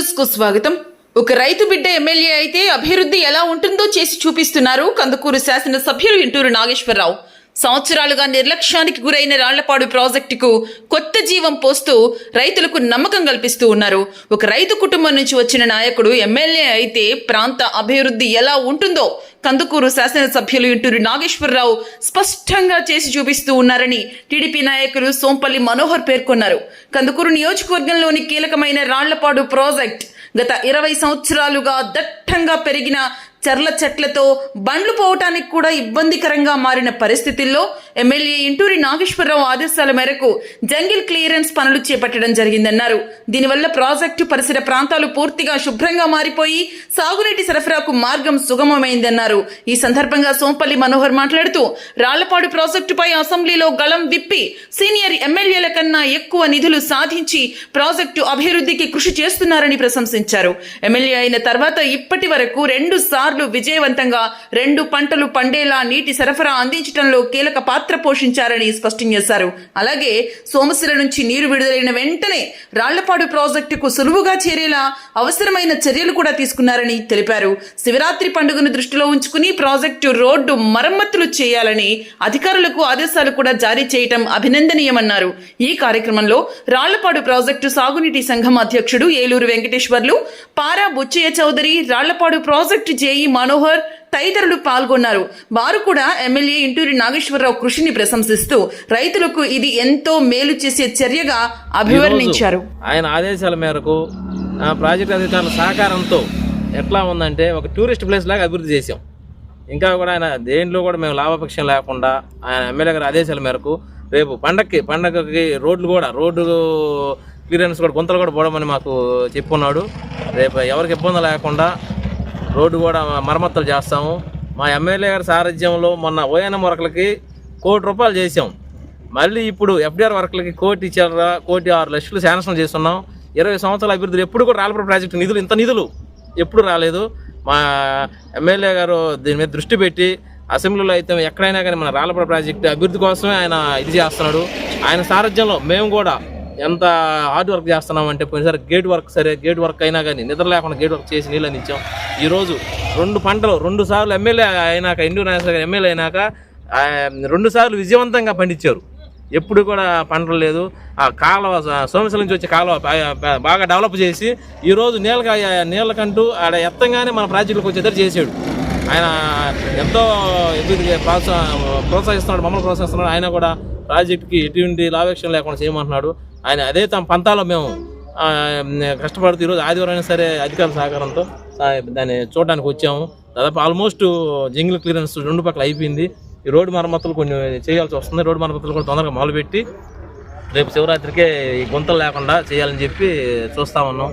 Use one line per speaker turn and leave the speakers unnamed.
న్యూస్కు స్వాగతం. ఒక రైతు బిడ్డ ఎమ్మెల్యే అయితే అభివృద్ధి ఎలా ఉంటుందో చేసి చూపిస్తున్నారు. కందుకూరు శాసన సభ్యులు ఇంటూరు నాగేశ్వరరావు. సంవత్సరాలుగా నిర్లక్ష్యానికి గురైన రాళ్ళపాడు ప్రాజెక్టుకు కొత్త జీవం పోస్తూ రైతులకు నమ్మకం కల్పిస్తూ ఉన్నారు. ఒక రైతు కుటుంబం నుంచి వచ్చిన నాయకుడు ఎమ్మెల్యే అయితే ప్రాంత అభివృద్ధి ఎలా ఉంటుందో కందుకూరు శాసనసభ్యులు ఇంటూరు నాగేశ్వరరావు స్పష్టంగా చేసి చూపిస్తూ ఉన్నారని టీడీపీ నాయకులు సోంపల్లి మనోహర్ పేర్కొన్నారు. కందుకూరు నియోజకవర్గంలోని కీలకమైన రాళ్ళపాడు ప్రాజెక్ట్ గత ఇరవై సంవత్సరాలుగా దట్టంగా పెరిగిన చర్ల చెట్లతో బండ్లు పోవటానికి కూడా ఇబ్బందికరంగా మారిన పరిస్థితుల్లో ఎమ్మెల్యే ఇంటూరి నాగేశ్వరరావు ఆదేశాల మేరకు జంగిల్ క్లియరెన్స్ పనులు చేపట్టడం జరిగిందన్నారు. దీనివల్ల ప్రాజెక్టు పరిసర ప్రాంతాలు పూర్తిగా శుభ్రంగా మారిపోయి సాగునీటి సరఫరాకు మార్గం సుగమమైందన్నారు. ఈ సందర్భంగా సోంపల్లి మనోహర్ మాట్లాడుతూ రాళ్ళపాడు ప్రాజెక్టుపై అసెంబ్లీలో గళం విప్పి సీనియర్ ఎమ్మెల్యేల కన్నా ఎక్కువ నిధులు సాధించి ప్రాజెక్టు అభివృద్ధికి కృషి చేస్తున్నారని ప్రశంసించారు. ఎమ్మెల్యే అయిన తర్వాత ఇప్పటి వరకు రెండు సార్లు విజయవంతంగా రెండు పంటలు పండేలా నీటి సరఫరా అందించడంలో కీలక పాత్ర పోషించారని స్పష్టం చేశారు. అలాగే సోమశిల నుంచి నీరు విడుదలైన వెంటనే రాళ్ళపాడు ప్రాజెక్టుకు సులువుగా చేరేలా అవసరమైన చర్యలు కూడా తీసుకున్నారని తెలిపారు. శివరాత్రి పండుగను దృష్టిలో ఉంచుకుని ప్రాజెక్టు రోడ్డు మరమ్మతులు చేయాలని అధికారులకు ఆదేశాలు కూడా జారీ చేయటం అభినందనీయమన్నారు. ఈ కార్యక్రమంలో రాళ్ళపాడు ప్రాజెక్టు సాగునీటి సంఘం అధ్యక్షుడు ఏలూరు వెంకటేశ్వర్లు పారా బుచ్చయ్య చౌదరి రాళ్ళపాడు ప్రాజెక్టు జేఈ మనోహర్ తదితరులు పాల్గొన్నారు. వారు కూడా ఎమ్మెల్యే ఇంటూరి నాగేశ్వరరావు కృషిని ప్రశంసిస్తూ రైతులకు ఇది ఎంతో మేలు చేసే చర్యగా అభివర్ణించారు.
ఆయన ఆదేశాల మేరకు ఆ, ప్రాజెక్ట్ అధికారుల సహకారంతో ఎట్లా ఉందంటే ఒక టూరిస్ట్ ప్లేస్ లాగా అభివృద్ధి చేసాం ఇంకా కూడా ఆయన దేంట్లో కూడా మేము లాభపక్షం లేకుండా ఆయన ఎమ్మెల్యే గారి ఆదేశాల మేరకు రేపు పండక్కి పండగకి రోడ్లు కూడా రోడ్డు క్లియరెన్స్ కూడా గుంతలు కూడా పోవడమని మాకు చెప్పున్నాడు రేపు ఎవరికి ఇబ్బంది లేకుండా రోడ్డు కూడా మరమ్మతులు చేస్తాము. మా ఎమ్మెల్యే గారి సారథ్యంలో మొన్న ఓఎన్ఎం వర్కులకి కోటి రూపాయలు చేసాం మళ్ళీ ఇప్పుడు ఎఫ్డిఆర్ వర్క్లకి కోటి చిల్లర కోటి ఆరు లక్షలు శాంక్షన్ చేస్తున్నాం. ఇరవై సంవత్సరాల అభివృద్ధి ఎప్పుడు కూడా రాలపురం ప్రాజెక్టు నిధులు ఇంత నిధులు ఎప్పుడు రాలేదు. మా ఎమ్మెల్యే గారు దీని మీద దృష్టి పెట్టి అసెంబ్లీలో అయితే ఎక్కడైనా కానీ మన రాలపురం ప్రాజెక్టు అభివృద్ధి కోసమే ఆయన ఇది చేస్తున్నాడు. ఆయన సారథ్యంలో మేము కూడా ఎంత హార్డ్ వర్క్ చేస్తున్నామంటే పోయినసారి గేట్ వర్క్ సరే గేట్ వర్క్ అయినా కానీ నిద్ర లేకుండా గేట్ వర్క్ చేసి నీళ్ళని ఇచ్చాం. ఈరోజు రెండు పంటలు రెండు సార్లు ఎమ్మెల్యే అయినాక ఇండియన్ నాయకులు గారు ఎమ్మెల్యే అయినాక రెండు సార్లు విజయవంతంగా పండించారు. ఎప్పుడు కూడా పంటలు లేదు. ఆ కాలువ సోమశల నుంచి వచ్చే కాలువ బాగా డెవలప్ చేసి ఈరోజు నీళ్ళకి నీళ్ళకంటూ ఆడ ఎత్తంగానే మన ప్రాజెక్టులకు వచ్చేదారు చేసాడు. ఆయన ఎంతో ప్రోత్సహిస్తున్నాడు మమ్మల్ని ప్రోత్సహిస్తున్నాడు. ఆయన కూడా ప్రాజెక్టుకి ఎటువంటి లాభేక్షం లేకుండా చేయమంటున్నాడు. ఆయన అదే తమ పంతాలో మేము కష్టపడుతూ ఈరోజు ఆదివారం అయినా సరే అధికారుల సహకారంతో దాన్ని చూడడానికి వచ్చాము. దాదాపు ఆల్మోస్ట్ జింగిల్ క్లియరెన్స్ రెండు పక్కల అయిపోయింది. ఈ రోడ్డు మరమ్మతులు కొన్ని చేయాల్సి వస్తుంది. రోడ్డు మరమ్మతులు కూడా తొందరగా మొదలుపెట్టి రేపు శివరాత్రికే ఈ గుంతలు లేకుండా చేయాలని చెప్పి చూస్తా ఉన్నాం.